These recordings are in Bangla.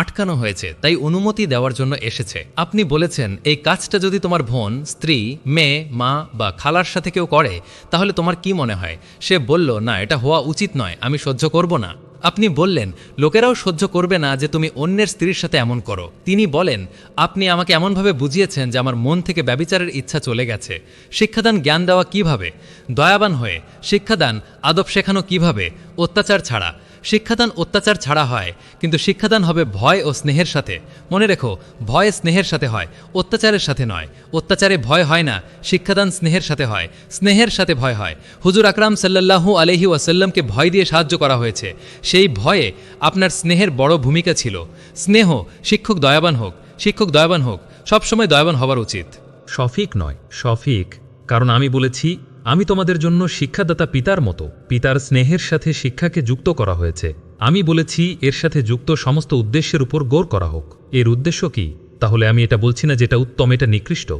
আটকানো হয়েছে, তাই অনুমতি দেওয়ার জন্য এসেছে। আপনি বলেছেন, এই কাজটা যদি তোমার বোন, স্ত্রী, মেয়ে, মা বা খালার সাথে কেউ করে, তাহলে তোমার কি মনে হয়? সে বলল, না, এটা হওয়া উচিত নয়, আমি সহ্য করব না। আপনি বললেন, লোকেরাও সহ্য করবে না যে তুমি অন্যের স্ত্রীর সাথে এমন করো। তিনি বলেন, আপনি আমাকে এমনভাবে বুঝিয়েছেন যে আমার মন থেকে ব্যবিচারের ইচ্ছা চলে গেছে। শিক্ষাদান জ্ঞান দেওয়া কীভাবে? দয়াবান হয়ে, শিক্ষাদান, আদব শেখানো কীভাবে? অত্যাচার ছাড়া শিক্ষাদান অত্যাচার ছাড়া হয়, কিন্তু শিক্ষাদান হবে ভয় ও স্নেহের সাথে। মনে রেখো, ভয় স্নেহের সাথে হয়, অত্যাচারের সাথে নয়। অত্যাচারে ভয় হয় না, শিক্ষাদান স্নেহের সাথে হয়। স্নেহের সাথে ভয় হয়। হুজুর আকরাম সাল্লাল্লাহু আলহি ওয়াসাল্লামকে ভয় দিয়ে সাহায্য করা হয়েছে। সেই ভয়ে আপনার স্নেহের বড় ভূমিকা ছিল। স্নেহ, শিক্ষক দয়াবান হোক, শিক্ষক দয়াবান হোক, সবসময় দয়াবান হবার উচিত। শফিক নয়, শফিক। কারণ আমি বলেছি আমি তোমাদের জন্য শিক্ষাদাতা পিতার মতো, পিতার স্নেহের সাথে শিক্ষাকে যুক্ত করা হয়েছে। আমি বলেছি, এর সাথে যুক্ত সমস্ত উদ্দেশ্যের উপর গোর করা হোক। এর উদ্দেশ্য কি? তাহলে আমি এটা বলছি না যেটা উত্তম, এটা নিকৃষ্ট।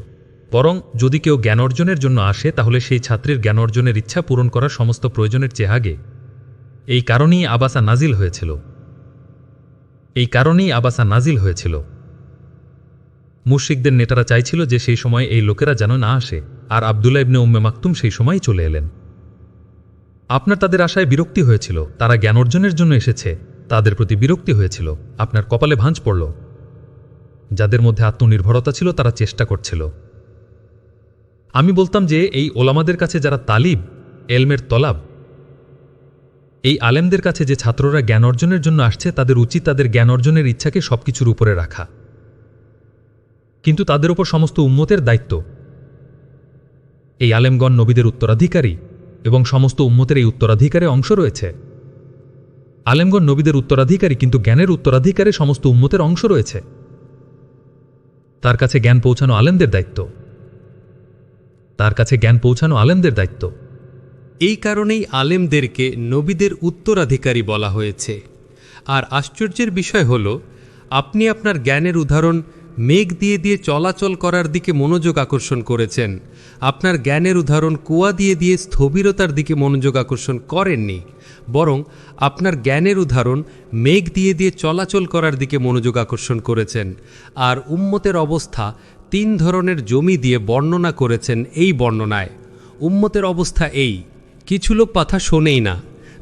বরং, যদি কেউ জ্ঞান অর্জনের জন্য আসে, তাহলে সেই ছাত্রীর জ্ঞান অর্জনের ইচ্ছা পূরণ করা সমস্ত প্রয়োজনের চেয়ে আগে। এই কারণেই আবাসা নাজিল হয়েছিল। এই কারণেই আবাসা নাজিল হয়েছিল। মুশরিকদের নেতারা চাইছিল যে সেই সময় এই লোকেরা যেন না আসে। আর আবদুল্লা ইবনে উম্মে মাকতুম সেই সময়ই চলে এলেন। আপনার তাদের আশায় বিরক্তি হয়েছিল। তারা জ্ঞান অর্জনের জন্য এসেছে। তাদের প্রতি বিরক্তি হয়েছিল। আপনার কপালে ভাঁজ পড়ল। যাদের মধ্যে আত্মনির্ভরতা ছিল, তারা চেষ্টা করছিল। আমি বলতাম যে, এই ওলামাদের কাছে যারা তালিব, এলমের তলাব, এই আলেমদের কাছে যে ছাত্ররা জ্ঞান অর্জনের জন্য আসছে, তাদের উচিত তাদের জ্ঞান অর্জনের ইচ্ছাকে সবকিছুর উপরে রাখা। কিন্তু তাদের ওপর সমস্ত উম্মতের দায়িত্ব। এই আলেমগণ নবীদের উত্তরাধিকারী এবং সমস্ত উম্মতের এই উত্তরাধিকারে অংশ রয়েছে। আলেমগণ নবীদের উত্তরাধিকারী কিন্তু জ্ঞানের উত্তরাধিকারে সমস্ত উম্মতের অংশ রয়েছে। তার কাছে জ্ঞান পৌঁছানো আলেমদের দায়িত্ব। তার কাছে জ্ঞান পৌঁছানো আলেমদের দায়িত্ব। এই কারণেই আলেমদেরকে নবীদের উত্তরাধিকারী বলা হয়েছে। আর আশ্চর্যের বিষয় হল, আপনি আপনার জ্ঞানের উদাহরণ মেঘ দিয়ে দিয়ে চলাচল করার দিকে মনোযোগ আকর্ষণ করেছেন। আপনার জ্ঞানের উদাহরণ কুয়া দিয়ে দিয়ে স্থবিরতার দিকে মনোযোগ আকর্ষণ করেননি। বরং আপনার জ্ঞানের উদাহরণ মেঘ দিয়ে দিয়ে চলাচল করার দিকে মনোযোগ আকর্ষণ করেছেন। আর উম্মতের অবস্থা তিন ধরনের জমি দিয়ে বর্ণনা করেছেন এই বর্ণনায়। উম্মতের অবস্থা এই, কিছু লোক কথা শোনেই না,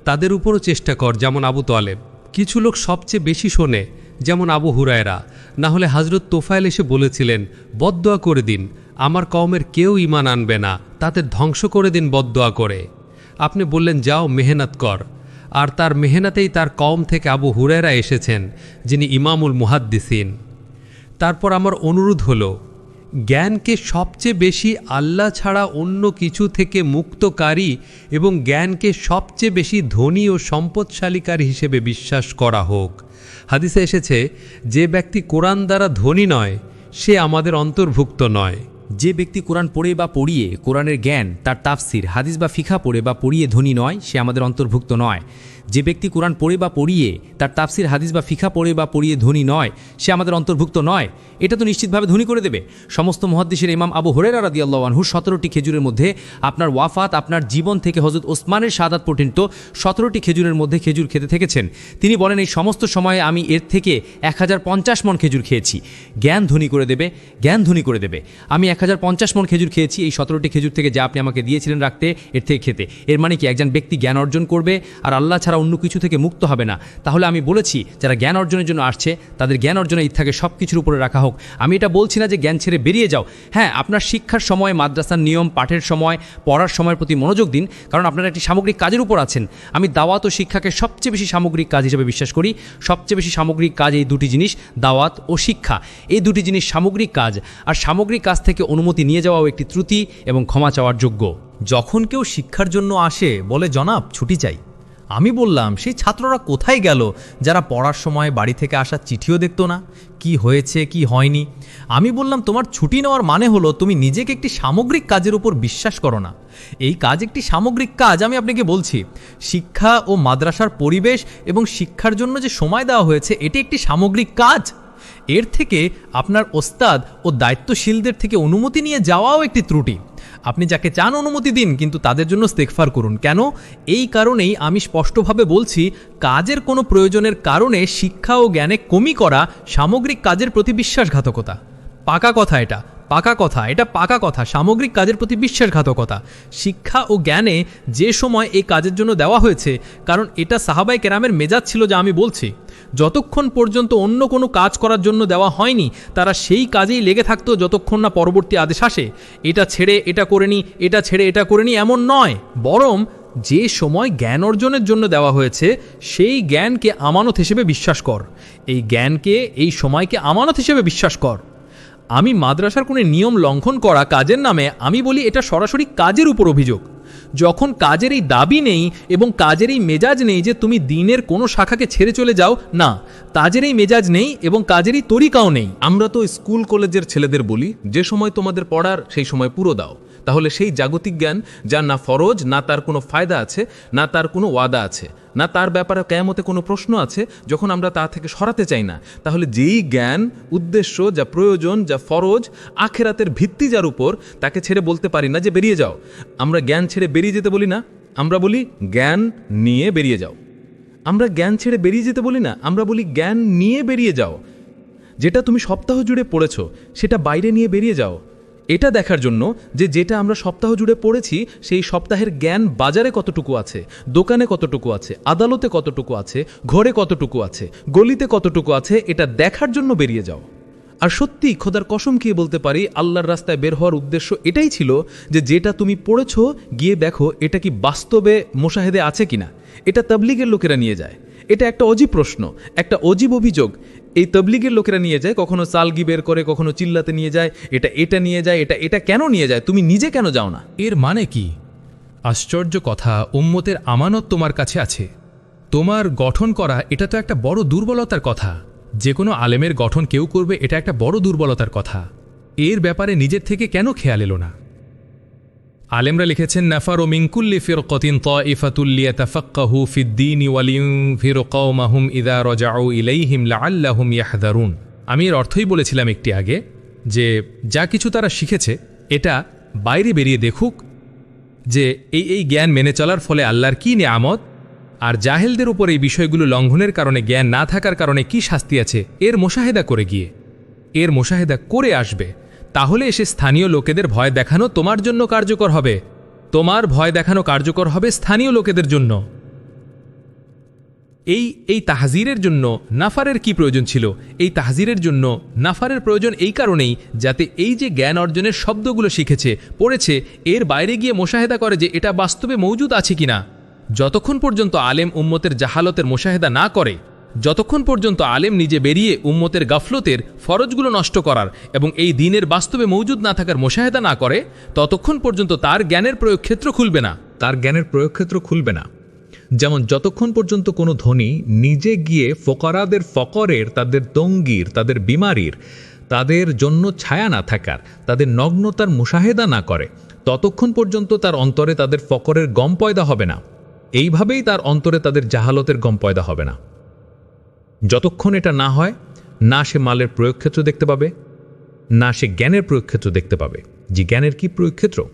তাদের উপরও চেষ্টা কর যেমন আবু তোয়ালেব কিছু লোক সবচেয়ে বেশি শোনে যেমন আবু হুরায়রা। না হলে হাজরত তোফায়েল এসে বলেছিলেন, বদদোয়া করে দিন, আমার কওমের কেউ ইমান আনবে না, তাতে ধ্বংস করে দিন বদদোয়া করে। আপনি বললেন, যাও, মেহনত কর। আর তার মেহনতেই তার কম থেকে আবু হুরায়রা এসেছেন, যিনি ইমামুল মুহাদ্দিসিন। তারপর আমার অনুরোধ হলো, জ্ঞানকে সবচেয়ে বেশি আল্লাহ ছাড়া অন্য কিছু থেকে মুক্তকারী এবং জ্ঞানকে সবচেয়ে বেশি ধনী ও সম্পদশালীকারী হিসেবে বিশ্বাস করা হোক। হাদিসে এসেছে, যে ব্যক্তি কোরআন দ্বারা ধনী নয়, সে আমাদের অন্তর্ভুক্ত নয়। যে ব্যক্তি কোরআন পড়ে বা পড়িয়ে কোরআনের জ্ঞান, তার তাফসির, হাদিস বা ফিখা পড়ে বা পড়িয়ে ধনী নয়, সে আমাদের অন্তর্ভুক্ত নয়। যে ব্যক্তি কোরআন পড়ে বা পড়িয়ে তার তাফসির, হাদিস বা ফিখা পড়ে বা পড়িয়ে ধনী নয়, সে আমাদের অন্তর্ভুক্ত নয়, এটা তো নিশ্চিতভাবে ধনী করে দেবে। সমস্ত মহাদ্দেশের ইমাম আবু হরেরা রাদি আল্লাহনহু সতেরোটি খেজুরের মধ্যে আপনার ওয়াফাত, আপনার জীবন থেকে হজরত ওসমানের সাদাত পর্যন্ত সতেরোটি খেজুরের মধ্যে খেজুর খেতে থেকেছেন। তিনি বলেন, এই সমস্ত সময়ে আমি এর থেকে এক হাজার পঞ্চাশ মন খেজুর খেয়েছি। জ্ঞান ধনী করে দেবে, জ্ঞান ধনী করে দেবে। আমি এক হাজার পঞ্চাশ মন খেজুর খেয়েছি, এই সতেরোটি খেজুর থেকে যা আপনি আমাকে দিয়েছিলেন রাখতে, এর থেকে খেতে। এর মানে কি, একজন ব্যক্তি জ্ঞান অর্জন করবে আর আল্লাহ ছাড়া অন্য কিছু থেকে মুক্ত হবে না। তাহলে আমি বলেছি, যারা জ্ঞান অর্জনের জন্য আসছে, তাদের জ্ঞান অর্জনের ইচ্ছাকে সব কিছুর উপরে রাখা হোক। আমি এটা বলছি না যে জ্ঞান ছেড়ে বেরিয়ে যাও। হ্যাঁ আপনার শিক্ষার সময়, মাদ্রাসার নিয়ম, পাঠের সময়, পড়ার সময়ের প্রতি মনোযোগ দিন, কারণ আপনারা একটি সামগ্রিক কাজের উপর আছেন। আমি দাওয়াত ও শিক্ষাকে সবচেয়ে বেশি সামগ্রিক কাজ হিসেবে বিশ্বাস করি। সবচেয়ে বেশি সামগ্রিক কাজ এই দুটি জিনিস, দাওয়াত ও শিক্ষা। এই দুটি জিনিস সামগ্রিক কাজ, আর সামগ্রিক কাজ থেকে অনুমতি নিয়ে যাওয়াও একটি ত্রুটি এবং ক্ষমা চাওয়ার যোগ্য। যখন কেউ শিক্ষার জন্য আসে, বলে, জনাব, ছুটি চাই। আমি বললাম, সেই ছাত্ররা কোথায় গেল? যারা পড়ার সময় বাড়ি থেকে আসা চিঠিও দেখতো না। কি হয়েছে, কি হয়নি? আমি বললাম, তোমার ছুটি নেওয়ার মানে হলো তুমি নিজেকে একটি সামগ্রিক কাজের উপর বিশ্বাস করো না। এই কাজ একটি সামগ্রিক কাজ, আমি আপনাকে বলছি। শিক্ষা ও মাদ্রাসার পরিবেশ এবং শিক্ষার জন্য যে সময় দেওয়া হয়েছে, এটি একটি সামগ্রিক কাজ। এর থেকে আপনার ওস্তাদ ও দায়িত্বশীলদের থেকে অনুমতি নিয়ে যাওয়াও একটি ত্রুটি। আপনি যাকে চান অনুমতি দিন, কিন্তু তাদের জন্য স্তেকফার করুন। কেন? এই কারণেই আমি স্পষ্টভাবে বলছি, কাজের কোনো প্রয়োজনের কারণে শিক্ষা ও জ্ঞানে কমি করা সামগ্রিক কাজের প্রতি বিশ্বাসঘাতকতা। পাকা কথা এটা। পাকা কথা, এটা পাকা কথা, সামগ্রিক কাজের প্রতি বিশ্বাসঘাতকতা। শিক্ষা ও জ্ঞানে যে সময় এই কাজের জন্য দেওয়া হয়েছে, কারণ এটা সাহাবাই কেরামের মেজাজ ছিল যা আমি বলছি। যতক্ষণ পর্যন্ত অন্য কোনো কাজ করার জন্য দেওয়া হয়নি, তারা সেই কাজেই লেগে থাকতো যতক্ষণ না পরবর্তী আদেশ আসে। এটা ছেড়ে এটা করে নি, এটা ছেড়ে এটা করে নি, এমন নয়। বরং যে সময় জ্ঞান অর্জনের জন্য দেওয়া হয়েছে, সেই জ্ঞানকে আমানত হিসেবে বিশ্বাস কর। এই জ্ঞানকে, এই সময়কে আমানত হিসেবে বিশ্বাস কর। আমি মাদ্রাসার কোনো নিয়ম লঙ্ঘন করা কাজের নামে আমি বলি এটা সরাসরি কাজের উপর অভিযোগ। যখন কাজের এই দাবি নেই এবং কাজের এই মেজাজ নেই যে তুমি দিনের কোনো শাখাকে ছেড়ে চলে যাও, না, কাজের এই মেজাজ নেই এবং কাজের এই তরিকাও নেই। আমরা তো স্কুল কলেজের ছেলেদের বলি, যে সময় তোমাদের পড়ার সেই সময় পুরো দাও। তাহলে সেই জাগতিক জ্ঞান, যার না ফরজ, না তার কোনো ফায়দা আছে, না তার কোনো ওয়াদা আছে, না তার ব্যাপারে কেয়ামতে কোনো প্রশ্ন আছে, যখন আমরা তা থেকে সরাতে চাই না, তাহলে যেই জ্ঞান, উদ্দেশ্য, যা প্রয়োজন, যা ফরজ, আখেরাতের ভিত্তি যার উপর, তাকে ছেড়ে বলতে পারি না যে বেরিয়ে যাও। আমরা জ্ঞান ছেড়ে বেরিয়ে যেতে বলি না, আমরা বলি জ্ঞান নিয়ে বেরিয়ে যাও। আমরা জ্ঞান ছেড়ে বেরিয়ে যেতে বলি না, আমরা বলি জ্ঞান নিয়ে বেরিয়ে যাও। যেটা তুমি সপ্তাহ জুড়ে পড়েছো, সেটা বাইরে নিয়ে বেরিয়ে যাও। এটা দেখার জন্য যে যেটা আমরা সপ্তাহ জুড়ে পড়েছি, সেই সপ্তাহের জ্ঞান বাজারে কতটুকু আছে, দোকানে কতটুকু আছে, আদালতে কতটুকু আছে, ঘরে কতটুকু আছে, গলিতে কতটুকু আছে, এটা দেখার জন্য বেরিয়ে যাও। আর সত্যি খোদার কসম খেয়ে বলতে পারি, আল্লাহর রাস্তায় বের হওয়ার উদ্দেশ্য এটাই ছিল যে যেটা তুমি পড়েছ, গিয়ে দেখো এটা কি বাস্তবে মোশাহেদে আছে কিনা। এটা তাবলিগের লোকেরা নিয়ে যায়। এটা একটা অজীব প্রশ্ন, একটা অজীব অভিযোগ। এই তবলিগের লোকেরা নিয়ে যায়, কখনো সালগি বের করে, কখনো চিল্লাতে নিয়ে যায়, এটা এটা নিয়ে যায়, এটা এটা কেন নিয়ে যায়, তুমি নিজে কেন যাও না? এর মানে কি? আশ্চর্য কথা, উম্মতের আমানত তোমার কাছে আছে। তোমার গঠন করা, এটা তো একটা বড় দুর্বলতার কথা। যে কোনো আলেমের গঠন কেউ করবে, এটা একটা বড় দুর্বলতার কথা। এর ব্যাপারে নিজের থেকে কেন খেয়াল এলো না? আলেমরা লিখেছেন, নাফার ও মিঙ্কুল্লি ইফাতুল্লিয়া তাফাক্কাহু ফিদ্দিন ওয়ালিম ফির কৌমাহুম ইদা রজাউ ইলাইহিম লা লাআল্লাহুম ইয়াহদারুন। আমি এর অর্থই বলেছিলাম একটি আগে যে, যা কিছু তারা শিখেছে, এটা বাইরে বেরিয়ে দেখুক যে, এই এই জ্ঞান মেনে চলার ফলে আল্লাহর কী নিয়ামত, আর জাহেলদের উপর এই বিষয়গুলো লঙ্ঘনের কারণে জ্ঞান না থাকার কারণে কি শাস্তি আছে, এর মোশাহেদা করে গিয়ে, এর মোশাহেদা করে আসবে। তাহলে এসে স্থানীয় লোকেদের ভয় দেখানো তোমার জন্য কার্যকর হবে। তোমার ভয় দেখানো কার্যকর হবে স্থানীয় লোকেদের জন্য। এই এই তাহাজিরের জন্য নাফারের কি প্রয়োজন ছিল? এই তাহাজিরের জন্য নাফারের প্রয়োজন এই কারণেই যাতে এই যে জ্ঞান অর্জনের শব্দগুলো শিখেছে, পড়েছে, এর বাইরে গিয়ে মোশাহেদা করে যে এটা বাস্তবে মৌজুদ আছে কিনা। যতক্ষণ পর্যন্ত আলেম উম্মতের জাহালতের মোশাহেদা না করে যতক্ষণ পর্যন্ত আলেম নিজে বেরিয়ে উম্মতের গাফলতের ফরজগুলো নষ্ট করার এবং এই দিনের বাস্তবে মৌজুদ না থাকার মোশাহেদা না করে, ততক্ষণ পর্যন্ত তার জ্ঞানের প্রয়োগ ক্ষেত্র খুলবে না। তার জ্ঞানের প্রয়োগক্ষেত্র খুলবে না। যেমন যতক্ষণ পর্যন্ত কোনো ধনী নিজে গিয়ে ফকরাদের ফকরের, তাদের দঙ্গির, তাদের বিমারির, তাদের জন্য ছায়া না থাকার, তাদের নগ্নতার মুশাহেদা না করে, ততক্ষণ পর্যন্ত তার অন্তরে তাদের ফকরের গম পয়দা হবে না। এইভাবেই তার অন্তরে তাদের জাহালতের গম পয়দা হবে না। যতক্ষণ এটা না হয়, না সে মালের প্রয়োগক্ষেত্র দেখতে পাবে, না সে জ্ঞানের প্রয়োগক্ষেত্র দেখতে পাবে। যে জ্ঞানের কি প্রয়োগক্ষেত্র?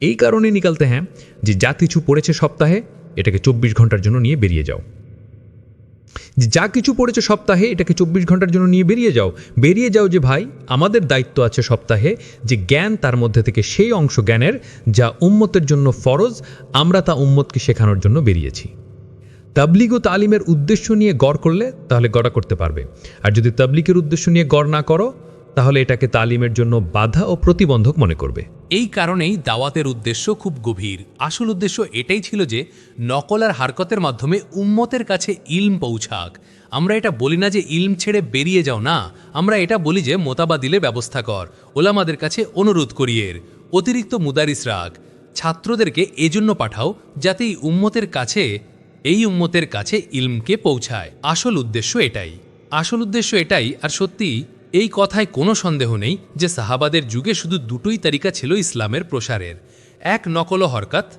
এই কারণে নিকালতে হ্যাঁ যে যা কিছু পড়েছে সপ্তাহে, এটাকে চব্বিশ ঘণ্টার জন্য নিয়ে বেরিয়ে যাও। যে যা কিছু পড়েছে সপ্তাহে, এটাকে চব্বিশ ঘণ্টার জন্য নিয়ে বেরিয়ে যাও। বেরিয়ে যাও যে ভাই, আমাদের দায়িত্ব আছে সপ্তাহে যে জ্ঞান তার মধ্যে থেকে সেই অংশ জ্ঞানের, যা উম্মতের জন্য ফরজ, আমরা তা উম্মতকে শেখানোর জন্য বেরিয়েছি। তাবলিগ ও তালিমের উদ্দেশ্য নিয়ে গড় করলে তাহলে গড়া করতে পারবে। আর যদি তাবলিগের উদ্দেশ্য নিয়ে গড় না করো, তাহলে এটাকে তালিমের জন্য বাধা ও প্রতিবন্ধক মনে করবে। এই কারণেই দাওয়াতের উদ্দেশ্য খুব গভীর। আসল উদ্দেশ্য এটাই ছিল যে নকল আর হারকতের মাধ্যমে উম্মতের কাছে ইলম পৌঁছাক। আমরা এটা বলি না যে ইলম ছেড়ে বেরিয়ে যাও, না। আমরা এটা বলি যে মোতাবাদিলের ব্যবস্থা কর। ওলামাদের কাছে অনুরোধ করিয়ের অতিরিক্ত মুদারিস রাখ। ছাত্রদেরকে এজন্য পাঠাও যাতে এই উম্মতের কাছে এই উম্মতের কাছে ইলমকে পৌঁছায়। আসল উদ্দেশ্য এটাই। আসল উদ্দেশ্য এটাই, আর সত্যি, এই কথায় কোনো সন্দেহ নেই যে সাহাবাদের যুগে শুধু দুটোই তারিকা ছিল ইসলামের প্রসারের। এক, নকল হরকাত,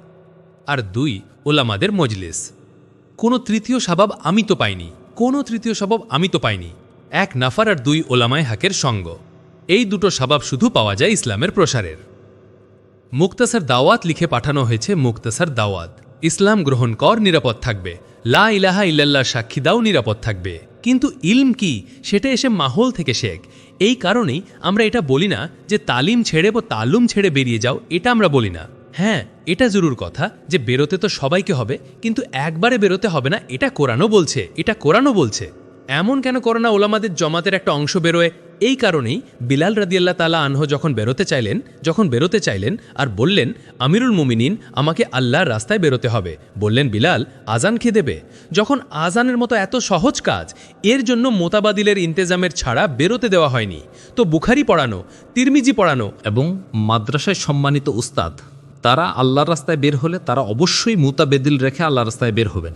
আর দুই, ওলামাদের মজলিস। কোনো তৃতীয় স্বভাব আমি তো পাইনি। কোনো তৃতীয় স্বভাব আমি তো পাইনি। এক, নাফার, আর দুই, ওলামায় হাকের সঙ্গ। এই দুটো স্বভাব শুধু পাওয়া যায় ইসলামের প্রসারের। মুক্তাসার দাওয়াত লিখে পাঠানো হয়েছে মুক্তাসার দাওয়াত। ইসলাম গ্রহণ কর, নিরাপদ থাকবে। লা ইলাহা ইল্লাল্লাহ সাক্ষী দাও, নিরাপদ থাকবে। কিন্তু ইলম কি? সেটা এসে মাহল থেকে শেখ। এই কারণেই আমরা এটা বলি না যে তালিম ছেড়ে বা তালুম ছেড়ে বেরিয়ে যাও, এটা আমরা বলি না। হ্যাঁ এটা জরুর কথা যে বেরোতে তো সবাইকে হবে, কিন্তু একবারে বেরোতে হবে না, এটা কোরআনও বলছে, এটা কোরআনও বলছে। এমন কেন করোনা ওলামাদের জমাতের একটা অংশ বেরোয় এই কারণেই বিলাল রাদিয়াল্লাহ তালা আনহ যখন বেরোতে চাইলেন, যখন বেরোতে চাইলেন আর বললেন, আমিরুল মুমিনিন, আমাকে আল্লাহর রাস্তায় বেরোতে হবে। বললেন বিলাল আজান খেয়ে দেবে? যখন আজানের মতো এত সহজ কাজ, এর জন্য মোতাবাদিলের ইন্তেজামের ছাড়া বেরোতে দেওয়া হয়নি। তো বুখারি পড়ানো, তিরমিজি পড়ানো এবং মাদ্রাসায় সম্মানিত উস্তাদ, তারা আল্লাহর রাস্তায় বের হলে তারা অবশ্যই মুতাবেদিল রেখে আল্লাহর রাস্তায় বের হবেন।